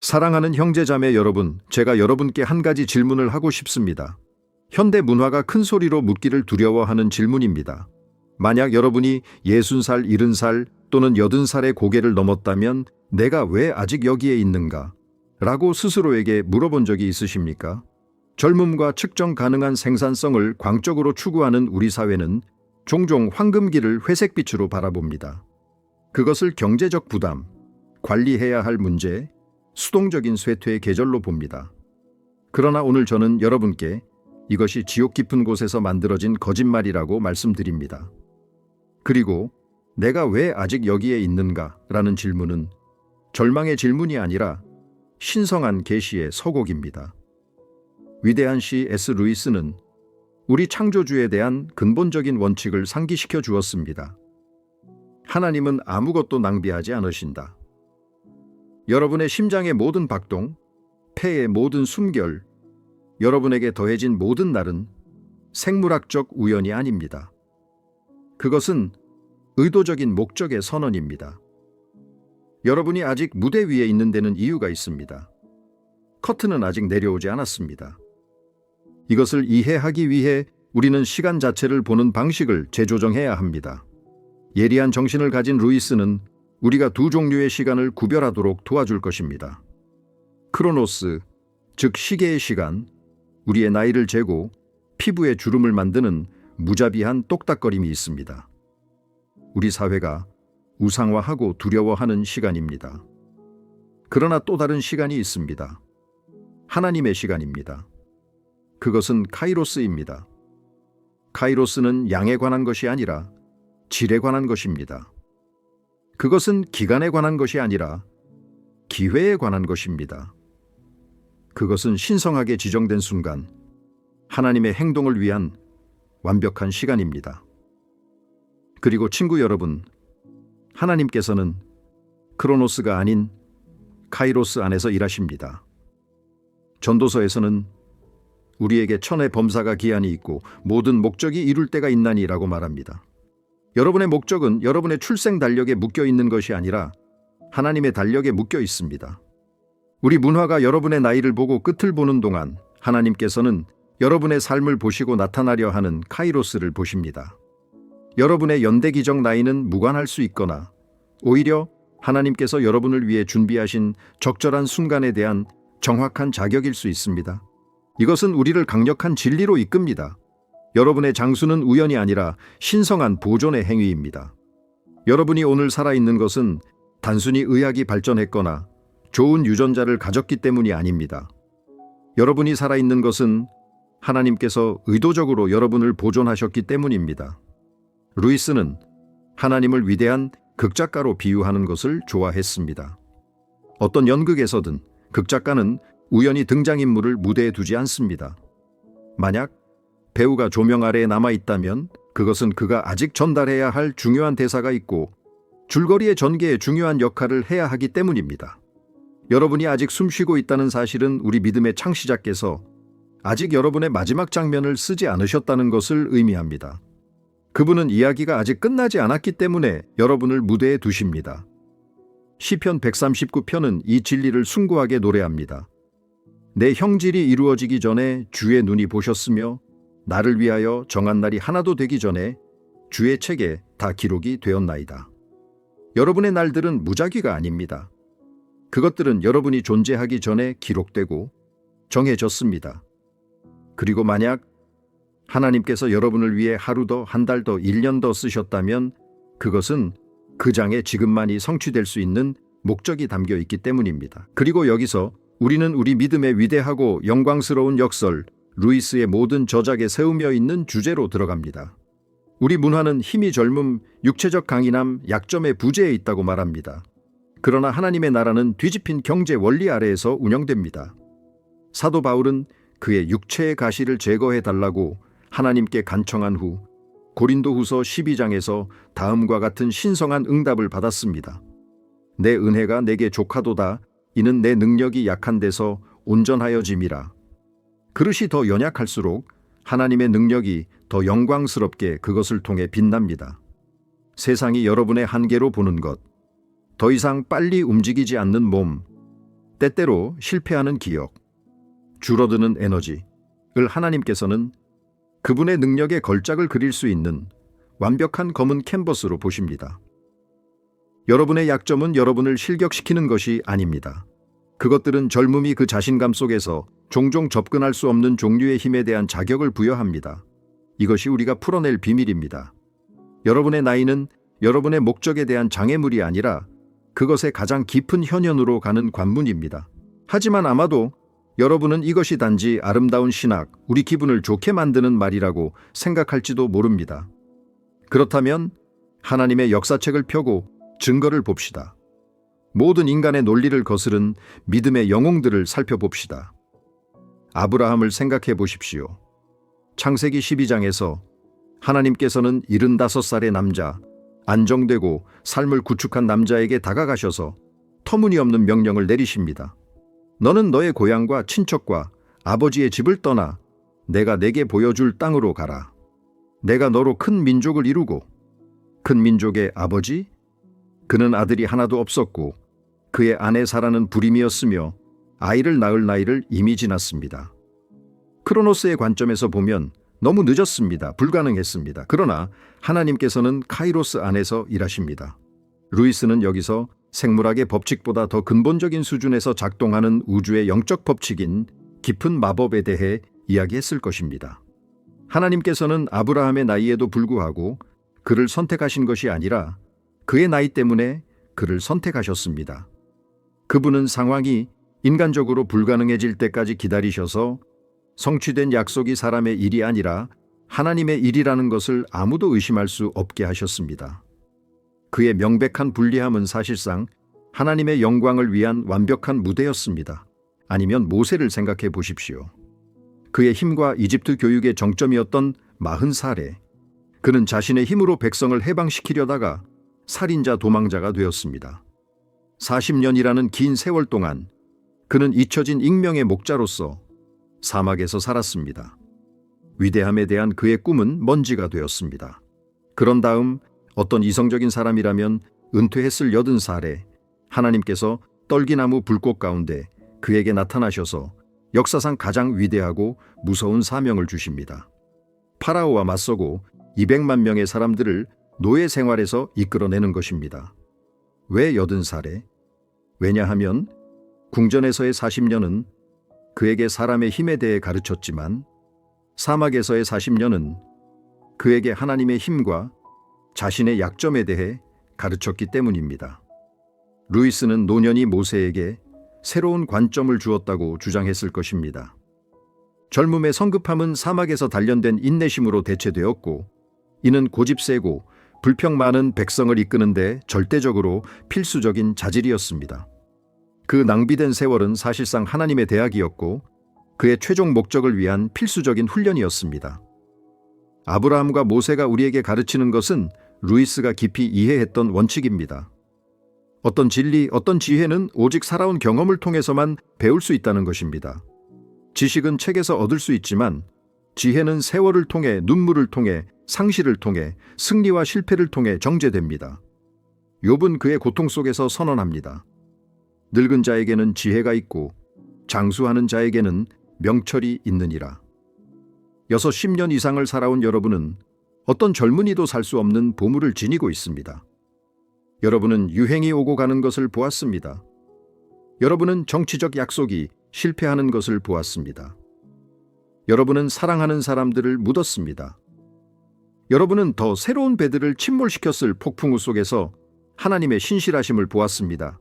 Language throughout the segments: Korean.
사랑하는 형제자매 여러분, 제가 여러분께 한 가지 질문을 하고 싶습니다. 현대 문화가 큰 소리로 묻기를 두려워하는 질문입니다. 만약 여러분이 60살, 70살 또는 80살의 고개를 넘었다면 내가 왜 아직 여기에 있는가? 라고 스스로에게 물어본 적이 있으십니까? 젊음과 측정 가능한 생산성을 광적으로 추구하는 우리 사회는 종종 황금기를 회색빛으로 바라봅니다. 그것을 경제적 부담, 관리해야 할 문제, 수동적인 쇠퇴의 계절로 봅니다. 그러나 오늘 저는 여러분께 이것이 지옥 깊은 곳에서 만들어진 거짓말이라고 말씀드립니다. 그리고 내가 왜 아직 여기에 있는가? 라는 질문은 절망의 질문이 아니라 신성한 계시의 서곡입니다. 위대한 시 S. 루이스는 우리 창조주에 대한 근본적인 원칙을 상기시켜 주었습니다. 하나님은 아무것도 낭비하지 않으신다. 여러분의 심장의 모든 박동, 폐의 모든 숨결, 여러분에게 더해진 모든 날은 생물학적 우연이 아닙니다. 그것은 의도적인 목적의 선언입니다. 여러분이 아직 무대 위에 있는 데는 이유가 있습니다. 커튼은 아직 내려오지 않았습니다. 이것을 이해하기 위해 우리는 시간 자체를 보는 방식을 재조정해야 합니다. 예리한 정신을 가진 루이스는 우리가 두 종류의 시간을 구별하도록 도와줄 것입니다. 크로노스, 즉 시계의 시간, 우리의 나이를 재고 피부에 주름을 만드는 무자비한 똑딱거림이 있습니다. 우리 사회가 우상화하고 두려워하는 시간입니다. 그러나 또 다른 시간이 있습니다. 하나님의 시간입니다. 그것은 카이로스입니다. 카이로스는 양에 관한 것이 아니라 질에 관한 것입니다. 그것은 기간에 관한 것이 아니라 기회에 관한 것입니다. 그것은 신성하게 지정된 순간 하나님의 행동을 위한 완벽한 시간입니다. 그리고 친구 여러분, 하나님께서는 크로노스가 아닌 카이로스 안에서 일하십니다. 전도서에서는 우리에게 천의 범사가 기한이 있고 모든 목적이 이룰 때가 있나니라고 말합니다. 여러분의 목적은 여러분의 출생 달력에 묶여 있는 것이 아니라 하나님의 달력에 묶여 있습니다. 우리 문화가 여러분의 나이를 보고 끝을 보는 동안 하나님께서는 여러분의 삶을 보시고 나타나려 하는 카이로스를 보십니다. 여러분의 연대 기적 나이는 무관할 수 있거나 오히려 하나님께서 여러분을 위해 준비하신 적절한 순간에 대한 정확한 자격일 수 있습니다. 이것은 우리를 강력한 진리로 이끕니다. 여러분의 장수는 우연이 아니라 신성한 보존의 행위입니다. 여러분이 오늘 살아있는 것은 단순히 의학이 발전했거나 좋은 유전자를 가졌기 때문이 아닙니다. 여러분이 살아있는 것은 하나님께서 의도적으로 여러분을 보존하셨기 때문입니다. 루이스는 하나님을 위대한 극작가로 비유하는 것을 좋아했습니다. 어떤 연극에서든 극작가는 우연히 등장인물을 무대에 두지 않습니다. 만약 배우가 조명 아래에 남아 있다면 그것은 그가 아직 전달해야 할 중요한 대사가 있고 줄거리의 전개에 중요한 역할을 해야 하기 때문입니다. 여러분이 아직 숨쉬고 있다는 사실은 우리 믿음의 창시자께서 아직 여러분의 마지막 장면을 쓰지 않으셨다는 것을 의미합니다. 그분은 이야기가 아직 끝나지 않았기 때문에 여러분을 무대에 두십니다. 시편 139편은 이 진리를 숭고하게 노래합니다. 내 형질이 이루어지기 전에 주의 눈이 보셨으며 나를 위하여 정한 날이 하나도 되기 전에 주의 책에 다 기록이 되었나이다. 여러분의 날들은 무작위가 아닙니다. 그것들은 여러분이 존재하기 전에 기록되고 정해졌습니다. 그리고 만약 하나님께서 여러분을 위해 하루 더, 한 달 더, 일년더 쓰셨다면 그것은 그 장에 지금만이 성취될 수 있는 목적이 담겨 있기 때문입니다. 그리고 여기서 우리는 우리 믿음의 위대하고 영광스러운 역설, 루이스의 모든 저작에 세우며 있는 주제로 들어갑니다. 우리 문화는 힘이 젊음, 육체적 강인함, 약점의 부재에 있다고 말합니다. 그러나 하나님의 나라는 뒤집힌 경제 원리 아래에서 운영됩니다. 사도 바울은 그의 육체의 가시를 제거해 달라고 하나님께 간청한 후 고린도후서 12장에서 다음과 같은 신성한 응답을 받았습니다. 내 은혜가 내게 족하도다 이는 내 능력이 약한 데서 온전하여짐이라. 그릇이 더 연약할수록 하나님의 능력이 더 영광스럽게 그것을 통해 빛납니다. 세상이 여러분의 한계로 보는 것, 더 이상 빨리 움직이지 않는 몸, 때때로 실패하는 기억, 줄어드는 에너지를 하나님께서는 그분의 능력의 걸작을 그릴 수 있는 완벽한 검은 캔버스로 보십니다. 여러분의 약점은 여러분을 실격시키는 것이 아닙니다. 그것들은 젊음이 그 자신감 속에서 종종 접근할 수 없는 종류의 힘에 대한 자격을 부여합니다. 이것이 우리가 풀어낼 비밀입니다. 여러분의 나이는 여러분의 목적에 대한 장애물이 아니라 그것의 가장 깊은 현현으로 가는 관문입니다. 하지만 아마도 여러분은 이것이 단지 아름다운 신학, 우리 기분을 좋게 만드는 말이라고 생각할지도 모릅니다. 그렇다면 하나님의 역사책을 펴고 증거를 봅시다. 모든 인간의 논리를 거스른 믿음의 영웅들을 살펴봅시다. 아브라함을 생각해 보십시오. 창세기 12장에서 하나님께서는 75살의 남자, 안정되고 삶을 구축한 남자에게 다가가셔서 터무니없는 명령을 내리십니다. 너는 너의 고향과 친척과 아버지의 집을 떠나 내가 내게 보여줄 땅으로 가라. 내가 너로 큰 민족을 이루고 큰 민족의 아버지? 그는 아들이 하나도 없었고 그의 아내 사라는 불임이었으며 아이를 낳을 나이를 이미 지났습니다. 크로노스의 관점에서 보면 너무 늦었습니다. 불가능했습니다. 그러나 하나님께서는 카이로스 안에서 일하십니다. 루이스는 여기서 생물학의 법칙보다 더 근본적인 수준에서 작동하는 우주의 영적 법칙인 깊은 마법에 대해 이야기했을 것입니다. 하나님께서는 아브라함의 나이에도 불구하고 그를 선택하신 것이 아니라 그의 나이 때문에 그를 선택하셨습니다. 그분은 상황이 인간적으로 불가능해질 때까지 기다리셔서 성취된 약속이 사람의 일이 아니라 하나님의 일이라는 것을 아무도 의심할 수 없게 하셨습니다. 그의 명백한 불리함은 사실상 하나님의 영광을 위한 완벽한 무대였습니다. 아니면 모세를 생각해 보십시오. 그의 힘과 이집트 교육의 정점이었던 마흔 살에 그는 자신의 힘으로 백성을 해방시키려다가 살인자 도망자가 되었습니다. 40년이라는 긴 세월 동안 그는 잊혀진 익명의 목자로서 사막에서 살았습니다. 위대함에 대한 그의 꿈은 먼지가 되었습니다. 그런 다음 어떤 이성적인 사람이라면 은퇴했을 여든 살에 하나님께서 떨기나무 불꽃 가운데 그에게 나타나셔서 역사상 가장 위대하고 무서운 사명을 주십니다. 파라오와 맞서고 200만 명의 사람들을 노예 생활에서 이끌어내는 것입니다. 왜 여든 살에? 왜냐하면 궁전에서의 40년은 그에게 사람의 힘에 대해 가르쳤지만 사막에서의 40년은 그에게 하나님의 힘과 자신의 약점에 대해 가르쳤기 때문입니다. 루이스는 노년이 모세에게 새로운 관점을 주었다고 주장했을 것입니다. 젊음의 성급함은 사막에서 단련된 인내심으로 대체되었고 이는 고집 세고 불평 많은 백성을 이끄는데 절대적으로 필수적인 자질이었습니다. 그 낭비된 세월은 사실상 하나님의 대학이었고 그의 최종 목적을 위한 필수적인 훈련이었습니다. 아브라함과 모세가 우리에게 가르치는 것은 루이스가 깊이 이해했던 원칙입니다. 어떤 진리, 어떤 지혜는 오직 살아온 경험을 통해서만 배울 수 있다는 것입니다. 지식은 책에서 얻을 수 있지만 지혜는 세월을 통해 눈물을 통해 상실을 통해 승리와 실패를 통해 정제됩니다. 욥은 그의 고통 속에서 선언합니다. 늙은 자에게는 지혜가 있고 장수하는 자에게는 명철이 있느니라. 여섯 십 년 이상을 살아온 여러분은 어떤 젊은이도 살 수 없는 보물을 지니고 있습니다. 여러분은 유행이 오고 가는 것을 보았습니다. 여러분은 정치적 약속이 실패하는 것을 보았습니다. 여러분은 사랑하는 사람들을 묻었습니다. 여러분은 더 새로운 배들을 침몰시켰을 폭풍우 속에서 하나님의 신실하심을 보았습니다.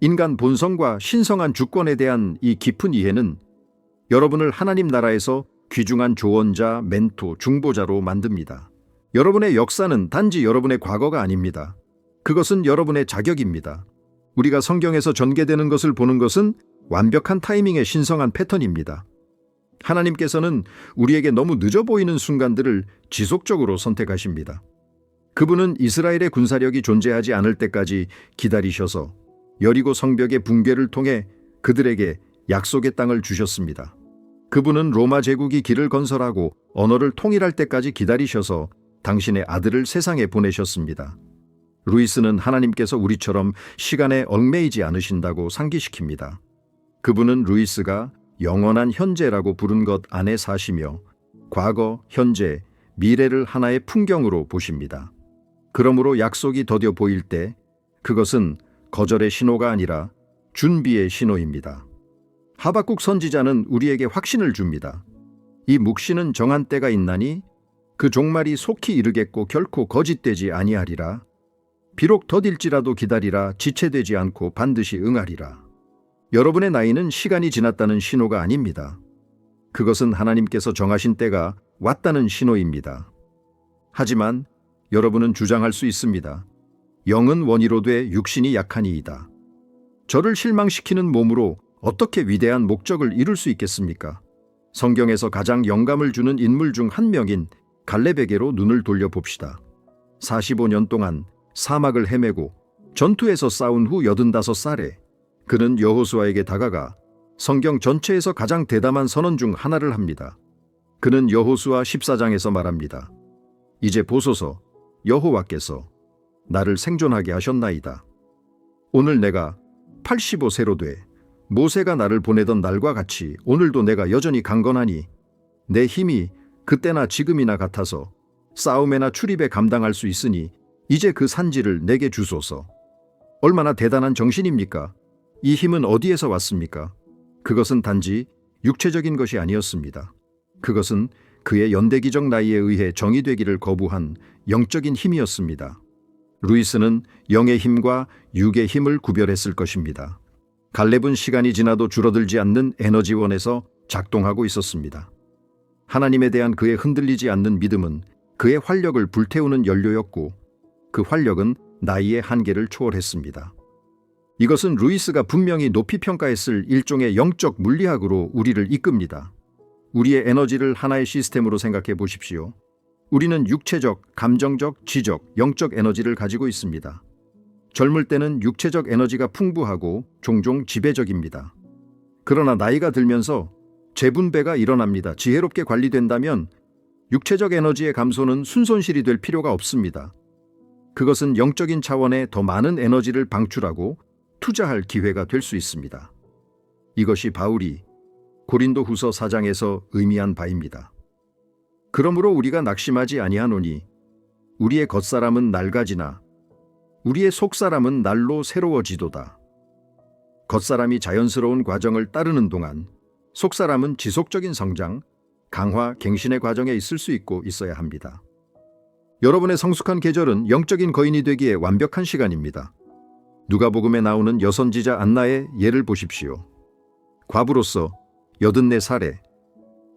인간 본성과 신성한 주권에 대한 이 깊은 이해는 여러분을 하나님 나라에서 귀중한 조언자, 멘토, 중보자로 만듭니다. 여러분의 역사는 단지 여러분의 과거가 아닙니다. 그것은 여러분의 자격입니다. 우리가 성경에서 전개되는 것을 보는 것은 완벽한 타이밍의 신성한 패턴입니다. 하나님께서는 우리에게 너무 늦어 보이는 순간들을 지속적으로 선택하십니다. 그분은 이스라엘의 군사력이 존재하지 않을 때까지 기다리셔서 여리고 성벽의 붕괴를 통해 그들에게 약속의 땅을 주셨습니다. 그분은 로마 제국이 길을 건설하고 언어를 통일할 때까지 기다리셔서 당신의 아들을 세상에 보내셨습니다. 루이스는 하나님께서 우리처럼 시간에 얽매이지 않으신다고 상기시킵니다. 그분은 루이스가 영원한 현재라고 부른 것 안에 사시며 과거, 현재, 미래를 하나의 풍경으로 보십니다. 그러므로 약속이 더뎌 보일 때 그것은 거절의 신호가 아니라 준비의 신호입니다. 하박국 선지자는 우리에게 확신을 줍니다. 이 묵시는 정한 때가 있나니 그 종말이 속히 이르겠고 결코 거짓되지 아니하리라. 비록 더딜지라도 기다리라 지체되지 않고 반드시 응하리라. 여러분의 나이는 시간이 지났다는 신호가 아닙니다. 그것은 하나님께서 정하신 때가 왔다는 신호입니다. 하지만 여러분은 주장할 수 있습니다. 영은 원이로 돼 육신이 약하니이다. 저를 실망시키는 몸으로 어떻게 위대한 목적을 이룰 수 있겠습니까? 성경에서 가장 영감을 주는 인물 중 한 명인 갈렙에게로 눈을 돌려봅시다. 45년 동안 사막을 헤매고 전투에서 싸운 후 85살에 그는 여호수아에게 다가가 성경 전체에서 가장 대담한 선언 중 하나를 합니다. 그는 여호수아 14장에서 말합니다. 이제 보소서 여호와께서 나를 생존하게 하셨나이다. 오늘 내가 85세로 돼 모세가 나를 보내던 날과 같이 오늘도 내가 여전히 강건하니 내 힘이 그때나 지금이나 같아서 싸움에나 출입에 감당할 수 있으니 이제 그 산지를 내게 주소서. 얼마나 대단한 정신입니까? 이 힘은 어디에서 왔습니까? 그것은 단지 육체적인 것이 아니었습니다. 그것은 그의 연대기적 나이에 의해 정의되기를 거부한 영적인 힘이었습니다. 루이스는 영의 힘과 육의 힘을 구별했을 것입니다. 갈렙은 시간이 지나도 줄어들지 않는 에너지원에서 작동하고 있었습니다. 하나님에 대한 그의 흔들리지 않는 믿음은 그의 활력을 불태우는 연료였고 그 활력은 나이의 한계를 초월했습니다. 이것은 루이스가 분명히 높이 평가했을 일종의 영적 물리학으로 우리를 이끕니다. 우리의 에너지를 하나의 시스템으로 생각해 보십시오. 우리는 육체적, 감정적, 지적, 영적 에너지를 가지고 있습니다. 젊을 때는 육체적 에너지가 풍부하고 종종 지배적입니다. 그러나 나이가 들면서 재분배가 일어납니다. 지혜롭게 관리된다면 육체적 에너지의 감소는 순손실이 될 필요가 없습니다. 그것은 영적인 차원의 더 많은 에너지를 방출하고 투자할 기회가 될 수 있습니다. 이것이 바울이 고린도 후서 4장에서 의미한 바입니다. 그러므로 우리가 낙심하지 아니하노니 우리의 겉사람은 낡아지나 우리의 속사람은 날로 새로워지도다. 겉사람이 자연스러운 과정을 따르는 동안 속사람은 지속적인 성장, 강화, 갱신의 과정에 있을 수 있고 있어야 합니다. 여러분의 성숙한 계절은 영적인 거인이 되기에 완벽한 시간입니다. 누가복음에 나오는 여선지자 안나의 예를 보십시오. 과부로서 84살에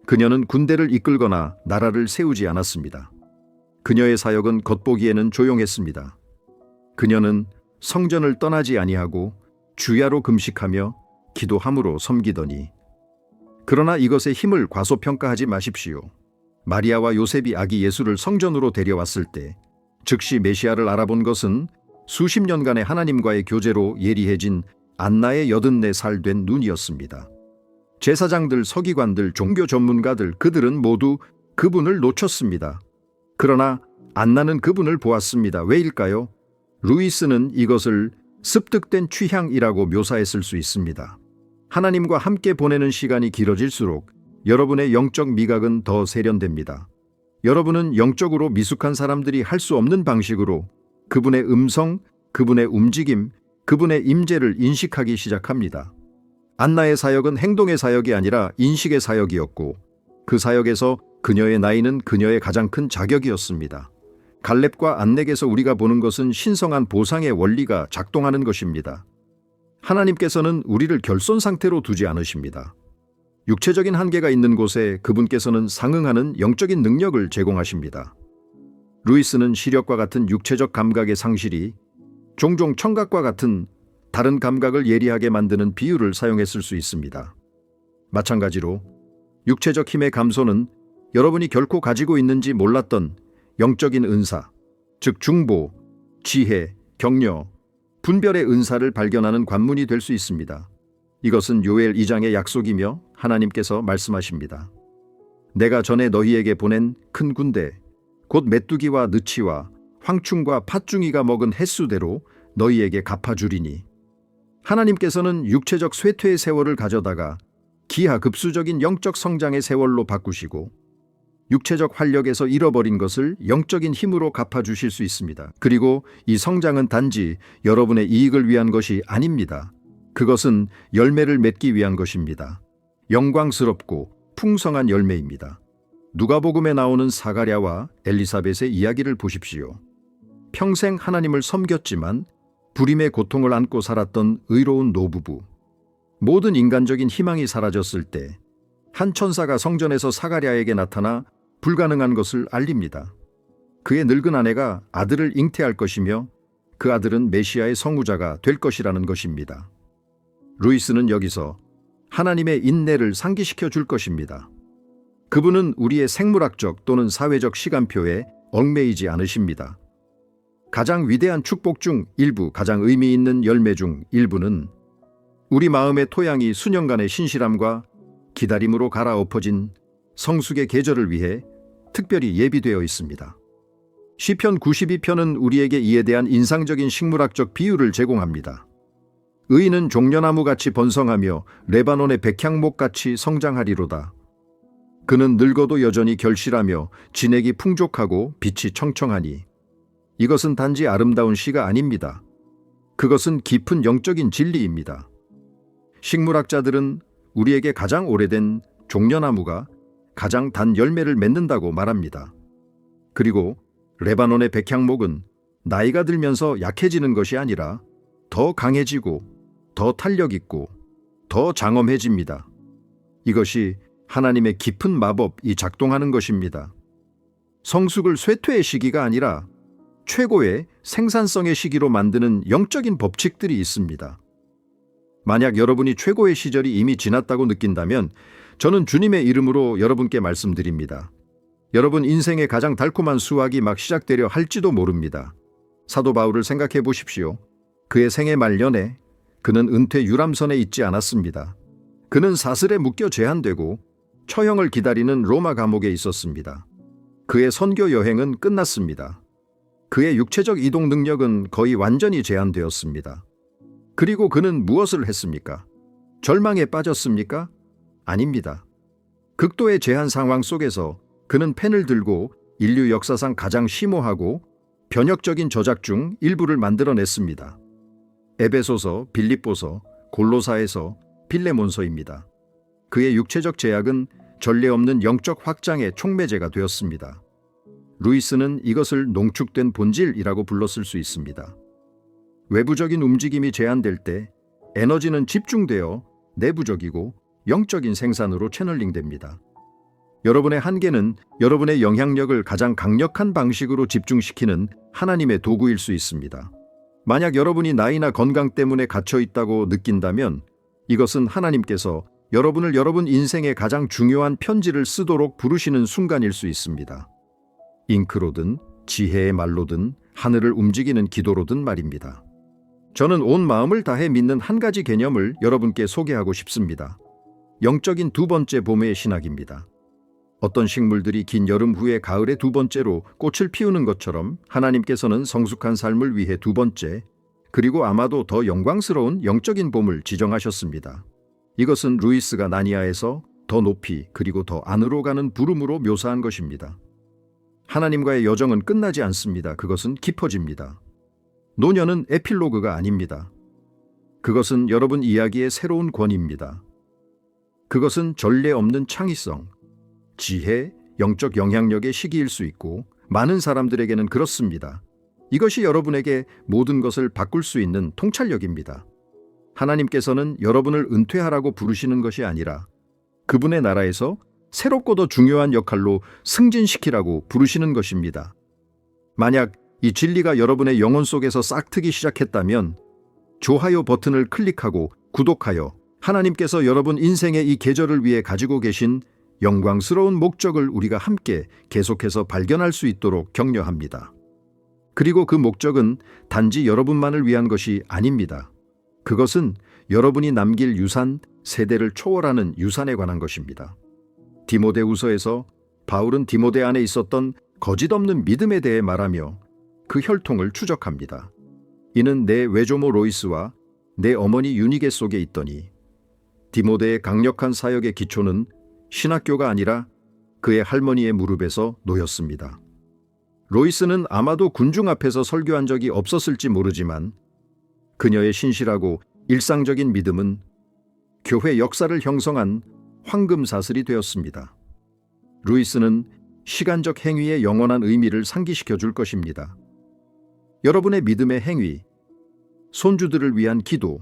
그녀는 군대를 이끌거나 나라를 세우지 않았습니다. 그녀의 사역은 겉보기에는 조용했습니다. 그녀는 성전을 떠나지 아니하고 주야로 금식하며 기도함으로 섬기더니 그러나 이것의 힘을 과소평가하지 마십시오. 마리아와 요셉이 아기 예수를 성전으로 데려왔을 때 즉시 메시아를 알아본 것은 수십 년간의 하나님과의 교제로 예리해진 안나의 여든네 살된 눈이었습니다. 제사장들, 서기관들, 종교 전문가들 그들은 모두 그분을 놓쳤습니다. 그러나 안나는 그분을 보았습니다. 왜일까요? 루이스는 이것을 습득된 취향이라고 묘사했을 수 있습니다. 하나님과 함께 보내는 시간이 길어질수록 여러분의 영적 미각은 더 세련됩니다. 여러분은 영적으로 미숙한 사람들이 할 수 없는 방식으로 그분의 음성, 그분의 움직임, 그분의 임재를 인식하기 시작합니다. 안나의 사역은 행동의 사역이 아니라 인식의 사역이었고 그 사역에서 그녀의 나이는 그녀의 가장 큰 자격이었습니다. 갈렙과 안넥에서 우리가 보는 것은 신성한 보상의 원리가 작동하는 것입니다. 하나님께서는 우리를 결손 상태로 두지 않으십니다. 육체적인 한계가 있는 곳에 그분께서는 상응하는 영적인 능력을 제공하십니다. 루이스는 시력과 같은 육체적 감각의 상실이 종종 청각과 같은 다른 감각을 예리하게 만드는 비유를 사용했을 수 있습니다. 마찬가지로 육체적 힘의 감소는 여러분이 결코 가지고 있는지 몰랐던 영적인 은사, 즉 중보, 지혜, 격려, 분별의 은사를 발견하는 관문이 될 수 있습니다. 이것은 요엘 2장의 약속이며 하나님께서 말씀하십니다. 내가 전에 너희에게 보낸 큰 군대, 곧 메뚜기와 느치와 황충과 팥중이가 먹은 횟수대로 너희에게 갚아주리니 하나님께서는 육체적 쇠퇴의 세월을 가져다가 기하급수적인 영적 성장의 세월로 바꾸시고 육체적 활력에서 잃어버린 것을 영적인 힘으로 갚아주실 수 있습니다. 그리고 이 성장은 단지 여러분의 이익을 위한 것이 아닙니다. 그것은 열매를 맺기 위한 것입니다. 영광스럽고 풍성한 열매입니다. 누가복음에 나오는 사가랴와 엘리사벳의 이야기를 보십시오. 평생 하나님을 섬겼지만 불임의 고통을 안고 살았던 의로운 노부부. 모든 인간적인 희망이 사라졌을 때 한 천사가 성전에서 사가랴에게 나타나 불가능한 것을 알립니다. 그의 늙은 아내가 아들을 잉태할 것이며 그 아들은 메시아의 성우자가 될 것이라는 것입니다. 루이스는 여기서 하나님의 인내를 상기시켜 줄 것입니다. 그분은 우리의 생물학적 또는 사회적 시간표에 얽매이지 않으십니다. 가장 위대한 축복 중 일부, 가장 의미 있는 열매 중 일부는 우리 마음의 토양이 수년간의 신실함과 기다림으로 갈아엎어진 성숙의 계절을 위해 특별히 예비되어 있습니다. 시편 92편은 우리에게 이에 대한 인상적인 식물학적 비유를 제공합니다. 의인은 종려나무 같이 번성하며 레바논의 백향목 같이 성장하리로다. 그는 늙어도 여전히 결실하며 진액이 풍족하고 빛이 청청하니 이것은 단지 아름다운 시가 아닙니다. 그것은 깊은 영적인 진리입니다. 식물학자들은 우리에게 가장 오래된 종려나무가 가장 단 열매를 맺는다고 말합니다. 그리고 레바논의 백향목은 나이가 들면서 약해지는 것이 아니라 더 강해지고 더 탄력 있고 더 장엄해집니다. 이것이 하나님의 깊은 마법이 작동하는 것입니다. 성숙을 쇠퇴의 시기가 아니라 최고의 생산성의 시기로 만드는 영적인 법칙들이 있습니다. 만약 여러분이 최고의 시절이 이미 지났다고 느낀다면 저는 주님의 이름으로 여러분께 말씀드립니다. 여러분 인생의 가장 달콤한 수확이 막 시작되려 할지도 모릅니다. 사도 바울을 생각해 보십시오. 그의 생애 말년에 그는 은퇴 유람선에 있지 않았습니다. 그는 사슬에 묶여 제한되고 처형을 기다리는 로마 감옥에 있었습니다. 그의 선교 여행은 끝났습니다. 그의 육체적 이동 능력은 거의 완전히 제한되었습니다. 그리고 그는 무엇을 했습니까? 절망에 빠졌습니까? 아닙니다. 극도의 제한 상황 속에서 그는 펜을 들고 인류 역사상 가장 심오하고 변혁적인 저작 중 일부를 만들어냈습니다. 에베소서, 빌립보서, 골로사에서, 빌레몬서입니다. 그의 육체적 제약은 전례 없는 영적 확장의 촉매제가 되었습니다. 루이스는 이것을 농축된 본질이라고 불렀을 수 있습니다. 외부적인 움직임이 제한될 때 에너지는 집중되어 내부적이고 영적인 생산으로 채널링됩니다. 여러분의 한계는 여러분의 영향력을 가장 강력한 방식으로 집중시키는 하나님의 도구일 수 있습니다. 만약 여러분이 나이나 건강 때문에 갇혀 있다고 느낀다면 이것은 하나님께서 여러분을 여러분 인생의 가장 중요한 편지를 쓰도록 부르시는 순간일 수 있습니다. 잉크로든 지혜의 말로든 하늘을 움직이는 기도로든 말입니다. 저는 온 마음을 다해 믿는 한 가지 개념을 여러분께 소개하고 싶습니다. 영적인 두 번째 봄의 신학입니다. 어떤 식물들이 긴 여름 후에 가을의 두 번째로 꽃을 피우는 것처럼 하나님께서는 성숙한 삶을 위해 두 번째, 그리고 아마도 더 영광스러운 영적인 봄을 지정하셨습니다. 이것은 루이스가 나니아에서 더 높이 그리고 더 안으로 가는 부름으로 묘사한 것입니다. 하나님과의 여정은 끝나지 않습니다. 그것은 깊어집니다. 노년은 에필로그가 아닙니다. 그것은 여러분 이야기의 새로운 권입니다. 그것은 전례 없는 창의성, 지혜, 영적 영향력의 시기일 수 있고 많은 사람들에게는 그렇습니다. 이것이 여러분에게 모든 것을 바꿀 수 있는 통찰력입니다. 하나님께서는 여러분을 은퇴하라고 부르시는 것이 아니라 그분의 나라에서 새롭고도 중요한 역할로 승진시키라고 부르시는 것입니다. 만약 이 진리가 여러분의 영혼 속에서 싹트기 시작했다면 좋아요 버튼을 클릭하고 구독하여 하나님께서 여러분 인생의 이 계절을 위해 가지고 계신 영광스러운 목적을 우리가 함께 계속해서 발견할 수 있도록 격려합니다. 그리고 그 목적은 단지 여러분만을 위한 것이 아닙니다. 그것은 여러분이 남길 유산, 세대를 초월하는 유산에 관한 것입니다. 디모데우서에서 바울은 디모데 안에 있었던 거짓 없는 믿음에 대해 말하며 그 혈통을 추적합니다. 이는 내 외조모 로이스와 내 어머니 유니게 속에 있더니 디모데의 강력한 사역의 기초는 신학교가 아니라 그의 할머니의 무릎에서 놓였습니다. 로이스는 아마도 군중 앞에서 설교한 적이 없었을지 모르지만 그녀의 신실하고 일상적인 믿음은 교회 역사를 형성한 황금 사슬이 되었습니다. 루이스는 시간적 행위의 영원한 의미를 상기시켜 줄 것입니다. 여러분의 믿음의 행위, 손주들을 위한 기도,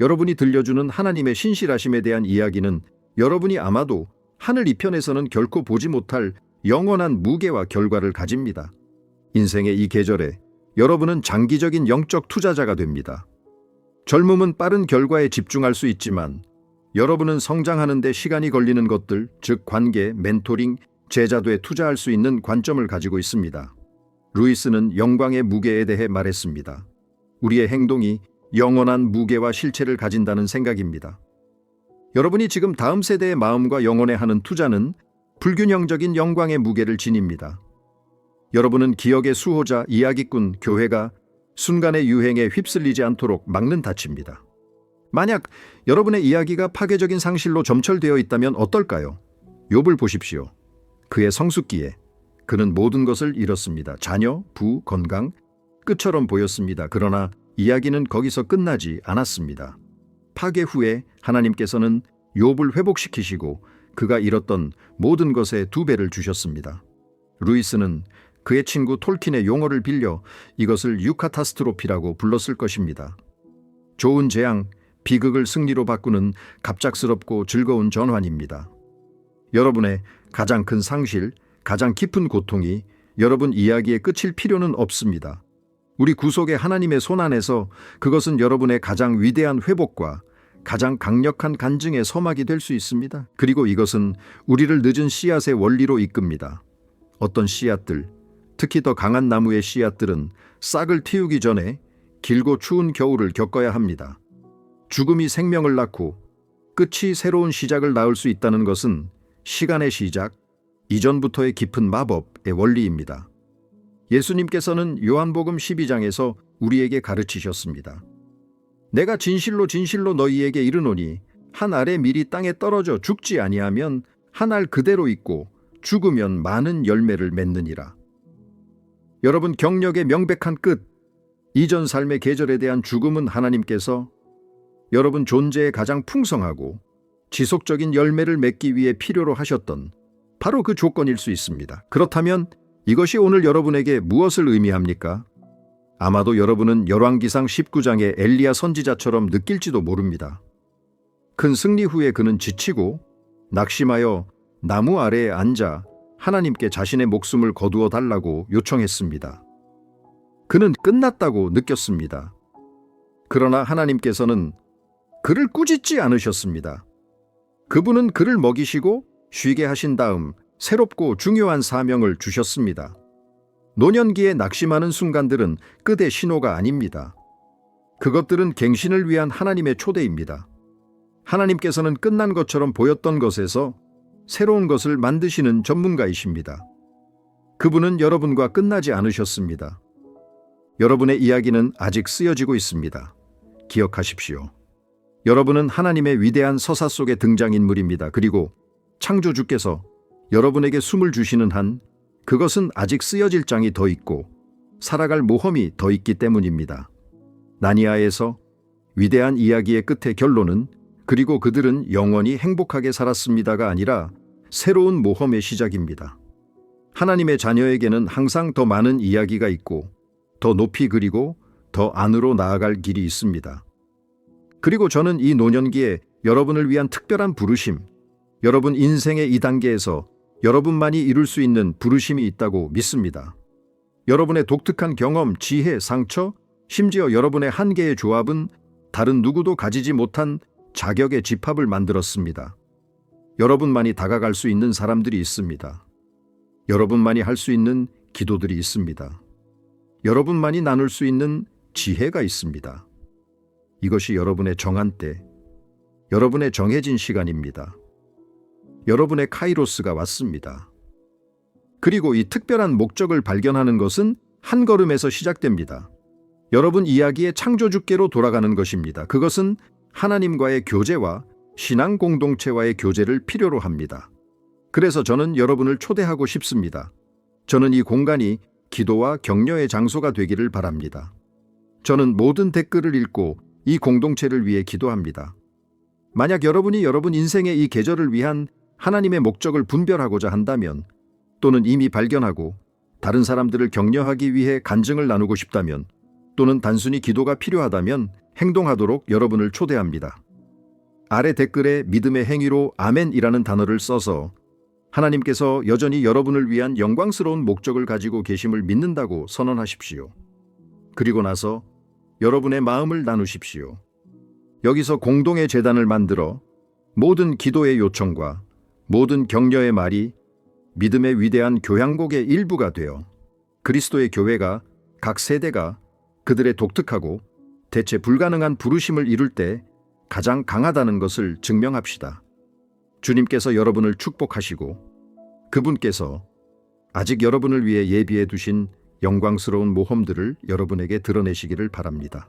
여러분이 들려주는 하나님의 신실하심에 대한 이야기는 여러분이 아마도 하늘 이편에서는 결코 보지 못할 영원한 무게와 결과를 가집니다. 인생의 이 계절에 여러분은 장기적인 영적 투자자가 됩니다. 젊음은 빠른 결과에 집중할 수 있지만 여러분은 성장하는 데 시간이 걸리는 것들, 즉 관계, 멘토링, 제자도에 투자할 수 있는 관점을 가지고 있습니다. 루이스는 영광의 무게에 대해 말했습니다. 우리의 행동이 영원한 무게와 실체를 가진다는 생각입니다. 여러분이 지금 다음 세대의 마음과 영혼에 하는 투자는 불균형적인 영광의 무게를 지닙니다. 여러분은 기억의 수호자, 이야기꾼, 교회가 순간의 유행에 휩쓸리지 않도록 막는 닫입니다. 만약 여러분의 이야기가 파괴적인 상실로 점철되어 있다면 어떨까요? 욥을 보십시오. 그의 성숙기에 그는 모든 것을 잃었습니다. 자녀, 부, 건강, 끝처럼 보였습니다. 그러나 이야기는 거기서 끝나지 않았습니다. 파괴 후에 하나님께서는 욥을 회복시키시고 그가 잃었던 모든 것에 두 배를 주셨습니다. 루이스는 그의 친구 톨킨의 용어를 빌려 이것을 유카타스트로피라고 불렀을 것입니다. 좋은 재앙, 비극을 승리로 바꾸는 갑작스럽고 즐거운 전환입니다. 여러분의 가장 큰 상실, 가장 깊은 고통이 여러분 이야기의 끝일 필요는 없습니다. 우리 구속의 하나님의 손 안에서 그것은 여러분의 가장 위대한 회복과 가장 강력한 간증의 서막이 될 수 있습니다. 그리고 이것은 우리를 늦은 씨앗의 원리로 이끕니다. 어떤 씨앗들, 특히 더 강한 나무의 씨앗들은 싹을 틔우기 전에 길고 추운 겨울을 겪어야 합니다. 죽음이 생명을 낳고 끝이 새로운 시작을 낳을 수 있다는 것은 시간의 시작, 이전부터의 깊은 마법의 원리입니다. 예수님께서는 요한복음 12장에서 우리에게 가르치셨습니다. 내가 진실로 진실로 너희에게 이르노니 한 알의 밀이 땅에 떨어져 죽지 아니하면 한 알 그대로 있고 죽으면 많은 열매를 맺느니라. 여러분 경력의 명백한 끝, 이전 삶의 계절에 대한 죽음은 하나님께서 여러분 존재의 가장 풍성하고 지속적인 열매를 맺기 위해 필요로 하셨던 바로 그 조건일 수 있습니다. 그렇다면 이것이 오늘 여러분에게 무엇을 의미합니까? 아마도 여러분은 열왕기상 19장의 엘리야 선지자처럼 느낄지도 모릅니다. 큰 승리 후에 그는 지치고 낙심하여 나무 아래에 앉아 하나님께 자신의 목숨을 거두어 달라고 요청했습니다. 그는 끝났다고 느꼈습니다. 그러나 하나님께서는 그를 꾸짖지 않으셨습니다. 그분은 그를 먹이시고 쉬게 하신 다음 새롭고 중요한 사명을 주셨습니다. 노년기에 낙심하는 순간들은 끝의 신호가 아닙니다. 그것들은 갱신을 위한 하나님의 초대입니다. 하나님께서는 끝난 것처럼 보였던 것에서 새로운 것을 만드시는 전문가이십니다. 그분은 여러분과 끝나지 않으셨습니다. 여러분의 이야기는 아직 쓰여지고 있습니다. 기억하십시오. 여러분은 하나님의 위대한 서사 속의 등장인물입니다. 그리고 창조주께서 여러분에게 숨을 주시는 한 그것은 아직 쓰여질 장이 더 있고 살아갈 모험이 더 있기 때문입니다. 나니아에서 위대한 이야기의 끝의 결론은 그리고 그들은 영원히 행복하게 살았습니다가 아니라 새로운 모험의 시작입니다. 하나님의 자녀에게는 항상 더 많은 이야기가 있고 더 높이 그리고 더 안으로 나아갈 길이 있습니다. 그리고 저는 이 노년기에 여러분을 위한 특별한 부르심, 여러분 인생의 이 단계에서 여러분만이 이룰 수 있는 부르심이 있다고 믿습니다. 여러분의 독특한 경험, 지혜, 상처, 심지어 여러분의 한계의 조합은 다른 누구도 가지지 못한 자격의 집합을 만들었습니다. 여러분만이 다가갈 수 있는 사람들이 있습니다. 여러분만이 할 수 있는 기도들이 있습니다. 여러분만이 나눌 수 있는 지혜가 있습니다. 이것이 여러분의 정한 때, 여러분의 정해진 시간입니다. 여러분의 카이로스가 왔습니다. 그리고 이 특별한 목적을 발견하는 것은 한 걸음에서 시작됩니다. 여러분 이야기의 창조주께로 돌아가는 것입니다. 그것은 하나님과의 교제와 신앙 공동체와의 교제를 필요로 합니다. 그래서 저는 여러분을 초대하고 싶습니다. 저는 이 공간이 기도와 격려의 장소가 되기를 바랍니다. 저는 모든 댓글을 읽고 이 공동체를 위해 기도합니다. 만약 여러분이 여러분 인생의 이 계절을 위한 하나님의 목적을 분별하고자 한다면 또는 이미 발견하고 다른 사람들을 격려하기 위해 간증을 나누고 싶다면 또는 단순히 기도가 필요하다면 행동하도록 여러분을 초대합니다. 아래 댓글에 믿음의 행위로 아멘이라는 단어를 써서 하나님께서 여전히 여러분을 위한 영광스러운 목적을 가지고 계심을 믿는다고 선언하십시오. 그리고 나서 여러분의 마음을 나누십시오. 여기서 공동의 재단을 만들어 모든 기도의 요청과 모든 격려의 말이 믿음의 위대한 교향곡의 일부가 되어 그리스도의 교회가 각 세대가 그들의 독특하고 대체 불가능한 부르심을 이룰 때 가장 강하다는 것을 증명합시다. 주님께서 여러분을 축복하시고 그분께서 아직 여러분을 위해 예비해 두신 영광스러운 모험들을 여러분에게 드러내시기를 바랍니다.